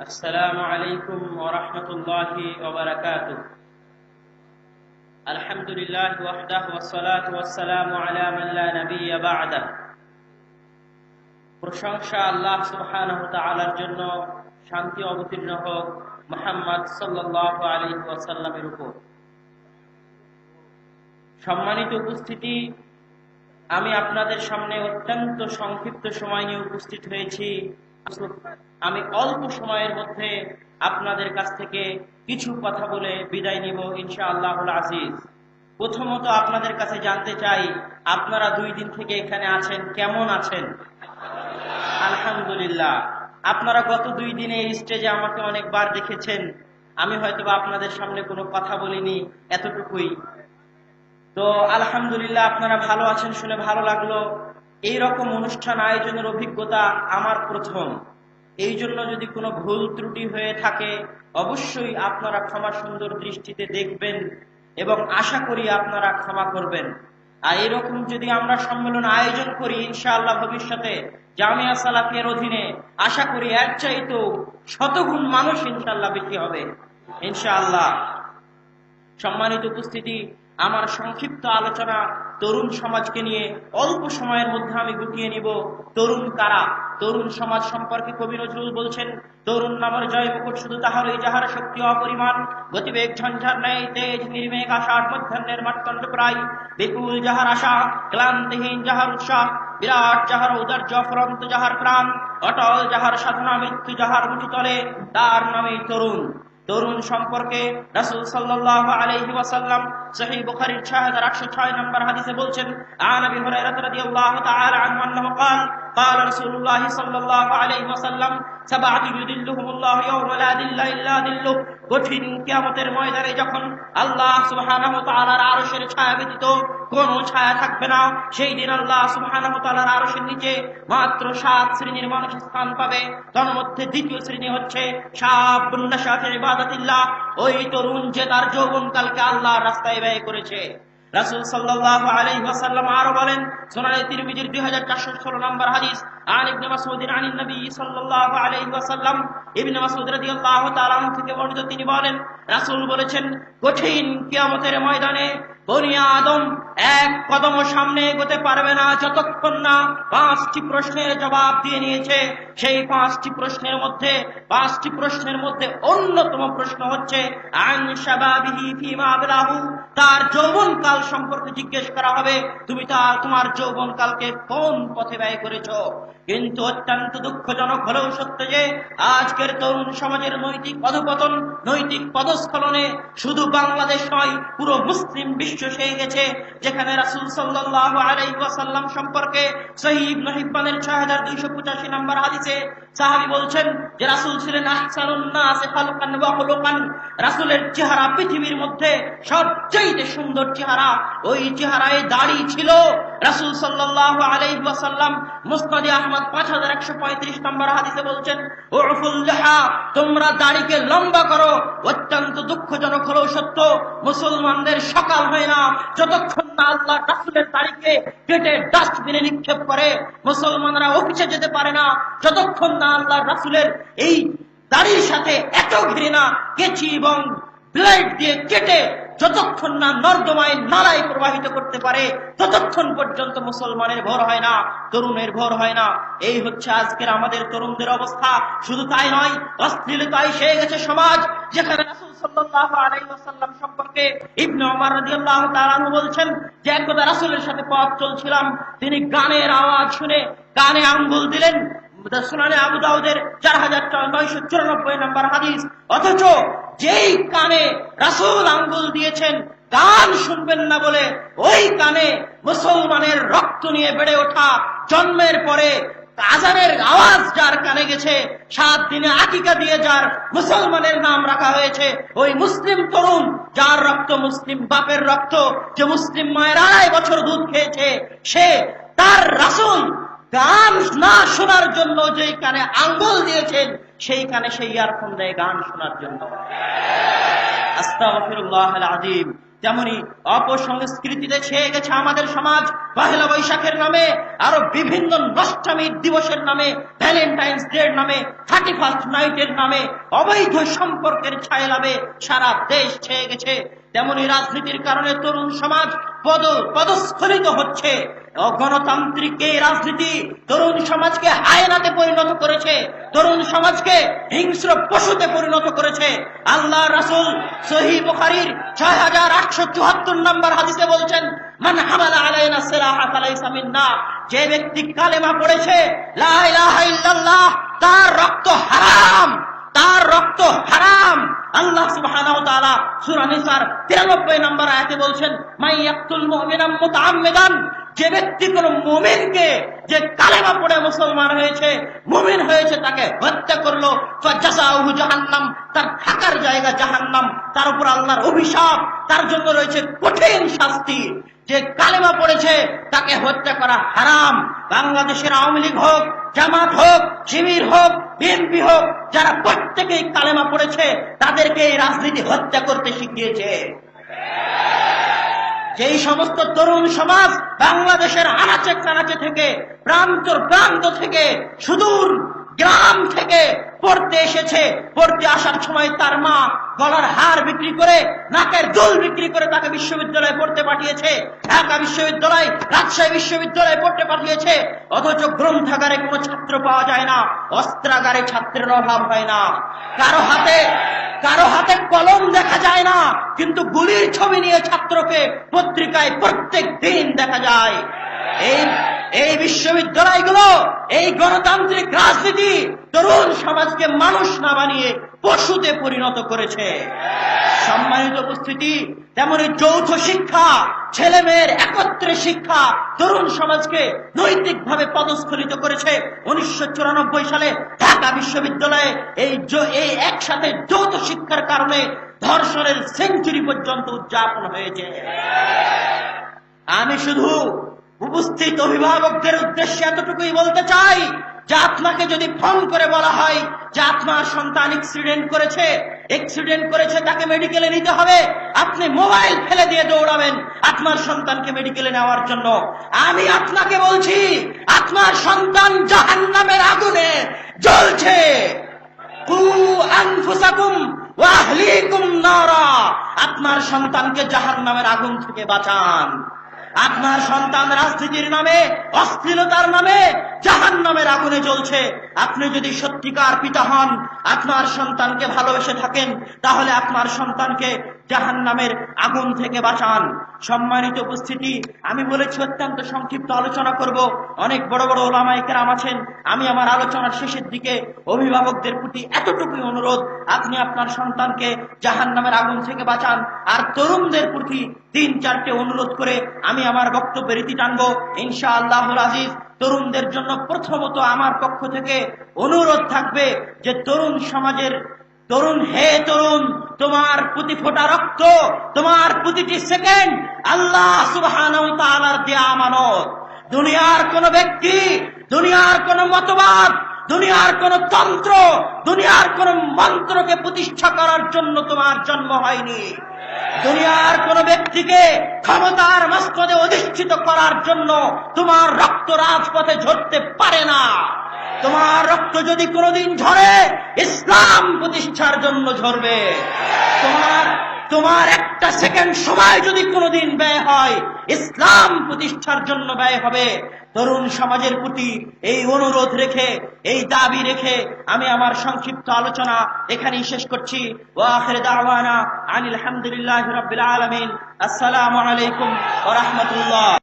السلام عليكم ورحمة الله وبركاته الحمد لله وحده والصلاة والسلام على من لا نبي بعده প্রশংসা আল্লাহ সুবহানাহু তাআলার জন্য শান্তি অবতীর্ণ হোক মুহাম্মদ সাল্লাল্লাহু আলাইহি ওয়াসাল্লামের উপর সম্মানিত উপস্থিতি আমি আপনাদের সামনে অত্যন্ত সংক্ষিপ্ত সময় নিয়ে উপস্থিত হয়েছি আমি অল্প সময়ের মধ্যে আপনাদের কাছ থেকে কিছু কথা বলে বিদায় নিব ইনশা আল্লাহ আজিজ। প্রথমত আপনাদের কাছে জানতে চাই, আপনারা দুই দিন থেকে এখানে আছেন, কেমন আছেন? আলহামদুলিল্লাহ। আপনারা গত দুই দিনে এই স্টেজে আমাকে অনেকবার দেখেছেন। আমি হয়তো আপনাদের সামনে কোনো কথা বলিনি এতটুকুই। তো আলহামদুলিল্লাহ, আপনারা ভালো আছেন শুনে ভালো লাগল। এই রকম অনুষ্ঠান আয়োজনের অভিজ্ঞতা আমার প্রথম। এই জন্য যদি কোনো ভুল ত্রুটি হয়ে থাকে, অবশ্যই আপনারা ক্ষমা সুন্দর দৃষ্টিতে দেখবেন এবং আশা করি আপনারা ক্ষমা করবেন। আর এরকম যদি আমরা সম্মেলন আয়োজন করি, ইনশাআল্লাহ ভবিষ্যতে জামিয়া সালাফিয়ার অধীনে আশা করি এর চাইতেও শতগুণ মানুষ ইনশাআল্লাহ বেশি হবে। ইনশাআল্লাহ। সম্মানিত উপস্থিতি আমার সংক্ষিপ্ত আলোচনা তরুণ সমাজকে নিয়ে অল্প সময়ের মধ্যে আমি গুটিয়ে নিব। তরুণ কারা? তরুণ সমাজ সম্পর্কে কবি নজরুল বলছেন, তরুণ নামের জয় মুকুট শুধু তাহারই যাহার শক্তি অপরিমাণ। গতিবেগ ঝঞ্ঝার নেই তেজ, নির্মেঘ, আশার মধ্যাহ্নের মাটকণ্ড প্রায়। বিপুল যাহার আশা, ক্লান্তিহীন যাহার উৎসাহ, বিরাট যাহার উদার্য ফরন্ত যাহার প্রাণ, অটল যাহার সাধনা মৃত্যু যাহার মুঠি তলে, তার নামেই তরুণ। তরুণ সম্পর্কে রাসূল সাল্লাল্লাহু আলাইহি ওয়াসাল্লাম সহিহ বুখারীর 6806 নম্বর হাদিসে বলছেন আন আবি হুরায়রা রাদিয়াল্লাহু তাআলা আনহু আন্নাহু قال قال رسول الله صلى الله عليه وسلم سبعة يذلهم الله يوم لا ذل إلا ذله কঠিন কিয়ামতের ময়দানে যখন আল্লাহ সুবহানাহু ওয়া তাআলার আরশের ছায়া ব্যতীত কোন ছায়া থাকবে না সেই দিন আল্লাহ সুবহানাহু ওয়া তাআলার আরশের নিচে মাত্র সাত শ্রেণীর মানুষ স্থান পাবে তার মধ্যে দ্বিতীয় শ্রেণী হচ্ছে শাবুন নাশাতে ইবাদাতিল্লাহ ওই তরুণ যে তার যৌবনকালকে আল্লাহর রাস্তায় ব্যয় করেছে। রাসুল সাল্লাহ আলাইহি ওয়াসাল্লাম আরও বলেন সুনানে তিরমিজির 2416 নম্বর হাদিস ইবনে মাসউদ থেকে বর্ণিত, তিনি বলেন বলেছেন, কঠিন কিয়ামতের ময়দানে বনি আদম এক কদম সামনে এগোতে পারবে না, যতক্ষণ না পাঁচটি প্রশ্নের জবাব দিয়ে নিয়েছে। সেই পাঁচটি প্রশ্নের মধ্যে, পাঁচটি প্রশ্নের মধ্যে অন্যতম প্রশ্ন হচ্ছে, আন শাবাবিহি তার যৌবনকাল সম্পর্কে জিজ্ঞেস করা হবে। তুমি তার তোমার যৌবন কালকে কোন পথে ব্যয় করেছ? কিন্তু অত্যন্ত দুঃখজনক হলেও সত্য যে আজকের তরুণ সমাজের নৈতিক পদপতন নৈতিক পদস্খলনে শুধু বাংলাদেশ নয়, পুরো মুসলিম বিশ্ব সেই গেছে, যেখানে রাসূল সাল্লাল্লাহু আলাইহি ওয়াসাল্লাম সম্পর্কে সহিহ ইবনে হিব্বানের 6285 নম্বর হাদিসে সাহাবী বলছেন যে রাসূল ছিলেন রাসূলের চেহারা পৃথিবীর মধ্যে সবচেয়ে সুন্দর চেহারা, ওই চেহারায় দাড়ি ছিল রাসূল সাল্লাল্লাহু আলাইহি ওয়াসাল্লাম মুসনাদে আহমদ 5135 নম্বর হাদিসে বলছেন, উফুল তোমরা দাড়িকে লম্বা করো, অত্যন্ত দুঃখজনক হলেও সত্য, মুসলমানদের সকাল না। যতক্ষণ না আল্লাহ রাসূলের দাড়িকে কেটে ডাস্টবিনে নিক্ষেপ করে, মুসলমানরা অফিসে যেতে পারে না। যতক্ষণ না আল্লাহ রাসুলের এই দাড়ির সাথে এত ঘৃণা, কেচি এবং ব্লেড দিয়ে কেটে যতক্ষণ না নর্দমায় নালায় প্রবাহিত করতে পারে, ততক্ষণ পর্যন্ত মুসলমানের ভোর হয় না, তরুণের ভোর হয় না। এই হচ্ছে আজকের আমাদের তরুণদের অবস্থা। শুধু তাই নয় অশ্লীলতায় সে গেছে সমাজ, যেখানে তিনি গানের আওয়াজ শুনে কানে আঙ্গুল দিলেন সুনানে আবু দাউদের চার হাজার নয়শো চুরানব্বই নম্বর হাদিস। অথচ যেই কানে রাসূল আঙ্গুল দিয়েছেন, গান শুনবেন না বলে ওই কানে মুসলমানের রক্ত নিয়ে বেড়ে ওঠা জন্মের পরে আজানের আওয়াজ যার কানে গেছে, সাত দিনে আকিকা দিয়ে যার মুসলমানের নাম রাখা হয়েছে, ওই মুসলিম তরুণ যার রক্ত মুসলিম বাপের রক্ত, যে মুসলিম মায়ের আড়াই বছর দুধ খেয়েছে, সে তার রাসূল গান না শোনার জন্য যেই কানে আঙ্গুল দিয়েছেন, সেই কানে সেই ইয়ারফোন দেয় গান শোনার জন্য। আযীম তেমনি অপসংস্কৃতিতে ছেয়ে গেছে আমাদের সমাজ, পহেলা বৈশাখের নামে, আরও বিভিন্ন দিবসের নামে, ভ্যালেন্টাইন্স ডে নামে, থার্টি ফার্স্ট নাইটের নামে, অবৈধ সম্পর্কের ছায়া লাভে সারা দেশ ছেয়ে গেছে। তেমনি রাজনীতির কারণে তরুণ সমাজ পদ, পদস্খলিত হচ্ছে। গণতান্ত্রিক এই রাজনীতি তরুণ সমাজকে হায়নাতে পরিণত করেছে, তরুণ সমাজকে হিংস্র পশুতে পরিণত করেছে। আল্লাহ রাসুল সহি বুখারির ছয় হাজার আটশো চুয়াত্তর নম্বর হাদিসে বলছেন, মান হামালা আলাইনা সিলাহা ফালাইসা মিন্না। যে ব্যক্তি কালেমা পড়েছে, লা তার রক্ত হারাম, তার রক্ত হারাম। আল্লাহ সুবহানাহু তাআলা সূরা নিসার 93 নম্বর আয়াতে বলছেন মাই ইয়াকতুল মুতাআম্মিদান যে ব্যক্তি কোন মুমিনকে যে কালেমা পড়ে মুসলমান হয়েছে, মুমিন হয়েছে তাকে হত্যা করল জাহান্নাম, তার থাকার জায়গা জাহান্নাম, তার উপর আল্লাহর অভিশাপ, তার জন্য রয়েছে কঠিন শাস্তি। যে কালেমা পড়েছে, তাকে হত্যা করা হারাম। বাংলাদেশের আওয়ামী লীগ হোক, জামাত হোক, শিবির হোক, বিএনপি হোক, যারা প্রত্যেকেই কালেমা পড়েছে, তাদেরকে এই রাজনীতি হত্যা করতে শিখিয়েছে। যেই সমস্ত তরুণ সমাজ বাংলাদেশের আনাচে কানাচে থেকে, প্রান্ত প্রান্ত থেকে, সুদূর গ্রাম থেকে পড়তে এসেছে, পড়তে আসার সময় তার মা গলার হার বিক্রি করে, নাকের দুল বিক্রি করে তাকে বিশ্ববিদ্যালয়ে পড়তে পাঠিয়েছে। ঢাকা বিশ্ববিদ্যালয়, রাজশাহী বিশ্ববিদ্যালয়ে পড়তে পাঠিয়েছে। অথচ গ্রন্থাগারে কোনো ছাত্র পাওয়া যায় না, অস্ত্রাগারে ছাত্রের অভাব হয় না। কারও হাতে কারও হাতে কলম কিন্তু গুলির ছবি নিয়ে ছাত্রকে পত্রিকায় প্রত্যেক দিন দেখা যায়। এই এই বিশ্ববিদ্যালয়গুলো, এই গণতান্ত্রিক রাজনীতি তরুণ সমাজকে মানুষ না বানিয়ে পশুতে পরিণত করেছে। সম্মানিত উপস্থিতি, তেমনি যৌথ শিক্ষা ছেলে মেয়ের একত্রে শিক্ষা তরুণ সমাজকে নৈতিকভাবে পদস্খলিত করেছে। উনিশশো চুরানব্বই সালে ঢাকা বিশ্ববিদ্যালয়ে এই এই একসাথে যৌথ শিক্ষার কারণে ধর্ষণের সেঞ্চুরি পর্যন্ত উদযাপন হয়েছে। আমি শুধু উপস্থিত অভিভাবকদের উদ্দেশ্যে এতটুকুই বলতে চাই, যে আপনাকে যদি ফোন করে বলা হয় যে আপনার সন্তান অ্যাক্সিডেন্ট করেছে অ্যাক্সিডেন্ট করেছে, তাকে মেডিকেলে নিতে হবে। আপনি মোবাইল ফেলে দিয়ে দৌড়াবেন আপনার সন্তানকে মেডিকেলে নেওয়ার জন্য। আমি আপনাকে বলছি, আপনার সন্তান জাহান্নামের আগুনে জ্বলছে। আপনার সন্তানকে জাহান্নামের আগুন থেকে বাঁচান। আপনার সন্তান রাজনীতির নামে অস্থিরতার নামে জাহান নামের আগুনে চলছে আপনি যদি সত্যিকার পিতা হন, আপনার সন্তানকে ভালোবেসে থাকেন, তাহলে আপনার সন্তানকে জাহান নামের আগুন থেকে বাঁচান। সম্মানিত উপস্থিতি, আমি বলেছি, অত্যন্ত সংক্ষিপ্ত আলোচনা করব। অনেক বড় বড় ওলামাইকেরাম আছেন। আমি আমার আলোচনার শেষের দিকে অভিভাবকদের প্রতি এতটুকুই অনুরোধ, আপনি আপনার সন্তানকে জাহান নামের আগুন থেকে বাঁচান। আর তরুণদের প্রতি তিন চারটে অনুরোধ করে আমি আমার বক্তব্য রীতি টানব। ইনশা আল্লাহুল আজিজ, তরুণদের জন্য প্রথমত আমার পক্ষ থেকে অনুরোধ থাকবে যে তরুণ সমাজের তরুণ, হে তরুণ, তোমার প্রতি ফোটা রক্ত, তোমার প্রতিটি সেকেন্ড আল্লাহ সুবাহ দেয়া আমানত। দুনিয়ার কোন ব্যক্তি, দুনিয়ার কোন মতবাদ, দুনিয়ার কোন তন্ত্র, দুনিয়ার কোন মন্ত্রকে প্রতিষ্ঠা করার জন্য তোমার জন্ম হয়নি। দুনিয়ার কোন ব্যক্তিকে ক্ষমতার মস্তদে অধিষ্ঠিত করার জন্য তোমার রক্ত রাজপথে ঝরতে পারে না। তোমার রক্ত যদি কোনোদিন ঝরে, ইসলাম প্রতিষ্ঠার জন্য ঝরবে। তোমার তোমার একটা সেকেন্ড সময় যদি কোনোদিন ব্যয় হয়, ইসলাম প্রতিষ্ঠার জন্য ব্যয় হবে। তরুণ সমাজের প্রতি এই অনুরোধ রেখে, এই দাবি রেখে আমি আমার সংক্ষিপ্ত আলোচনা এখানেই শেষ করছি। ওয়াখির দাওয়ানা আনিল হামদুলিল্লাহ রাব্বিল আলামিন। আসসালামু আলাইকুম রাহমাতুল্লাহ।